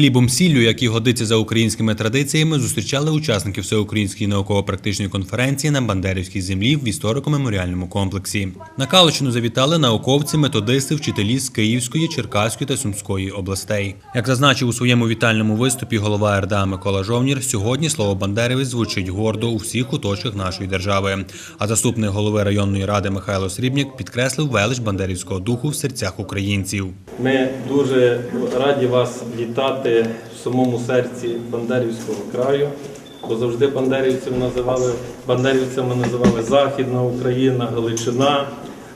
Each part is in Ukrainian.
Хлібом сіллю, як і годиться за українськими традиціями, зустрічали учасників всеукраїнської науково-практичної конференції на Бандерівській землі в історико-меморіальному комплексі. На Каличину завітали науковці, методисти, вчителі з Київської, Черкаської та Сумської областей. Як зазначив у своєму вітальному виступі голова РДА Микола Жовнір, сьогодні слово Бандерівець звучить гордо у всіх куточках нашої держави. А заступник голови районної ради Михайло Срібняк підкреслив велич бандерівського духу в серцях українців. Ми дуже раді вас вітати в самому серці Бандерівського краю, бо завжди бандерівців називали бандерівцями називали Західна Україна, Галичина.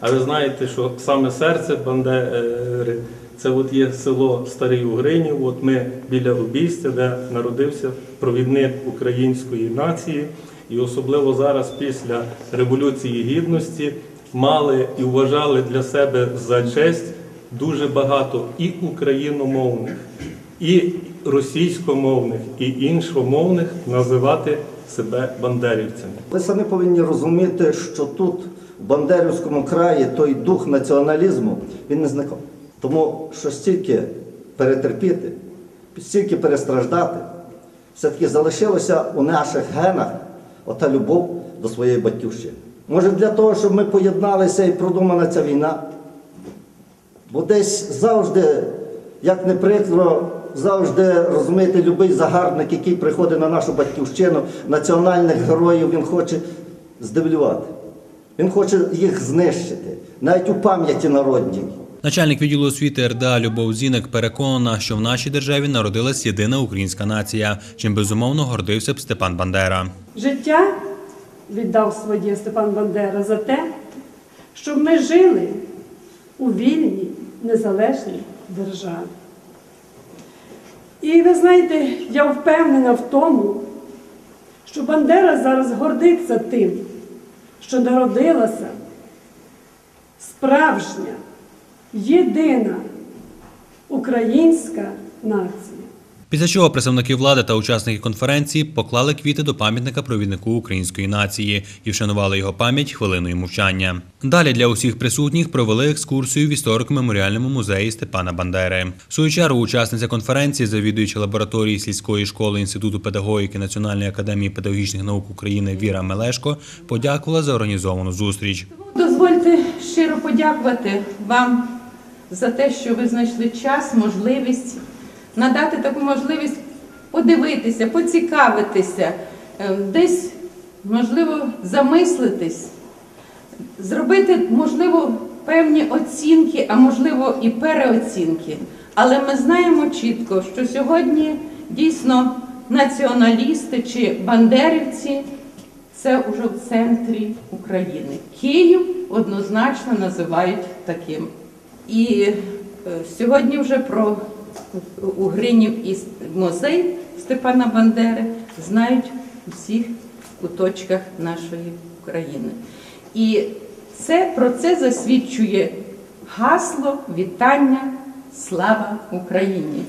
А ви знаєте, що саме серце Бандери це от є село Старий Угринів. От ми біля обійстя, де народився провідник української нації, і особливо зараз, після Революції Гідності, мали і вважали для себе за честь дуже багато і україномовних, і російськомовних, і іншомовних називати себе бандерівцями. Ви самі повинні розуміти, що тут, в Бандерівському краї, той дух націоналізму, він не зникав. Тому що стільки перетерпіти, стільки перестраждати, все-таки залишилося у наших генах ота любов до своєї батьківщини. Може, для того, щоб ми поєдналися і продумана ця війна, Бо десь завжди, як не прикро, завжди розумієте, любий загарбник, який приходить на нашу батьківщину, національних героїв, він хоче здивлювати. Він хоче їх знищити, навіть у пам'яті народній. Начальник відділу освіти РДА Любов Зінек переконана, що в нашій державі народилась єдина українська нація, чим безумовно гордився б Степан Бандера. Життя віддав своє Степан Бандера за те, щоб ми жили у вільній, незалежній державі. І ви знаєте, я впевнена в тому, що Бандера зараз гордиться тим, що народилася справжня, єдина українська нація. Після чого представники влади та учасники конференції поклали квіти до пам'ятника провіднику української нації і вшанували його пам'ять хвилиною мовчання. Далі для усіх присутніх провели екскурсію в історико-меморіальному музеї Степана Бандери. В свою чергу учасниця конференції, завідуюча лабораторії сільської школи Інституту педагогіки Національної академії педагогічних наук України Віра Мелешко подякувала за організовану зустріч. Дозвольте щиро подякувати вам за те, що ви знайшли час, можливість надати таку можливість подивитися, поцікавитися, е, десь, можливо, замислитись, зробити, можливо, певні оцінки, а можливо і переоцінки. Але ми знаємо чітко, що сьогодні дійсно націоналісти чи бандерівці це вже в центрі України. Київ однозначно називають таким. І е, сьогодні вже про Угринів і музей Степана Бандери знають у всіх куточках нашої України. І це про це засвідчує гасло вітання Слава Україні!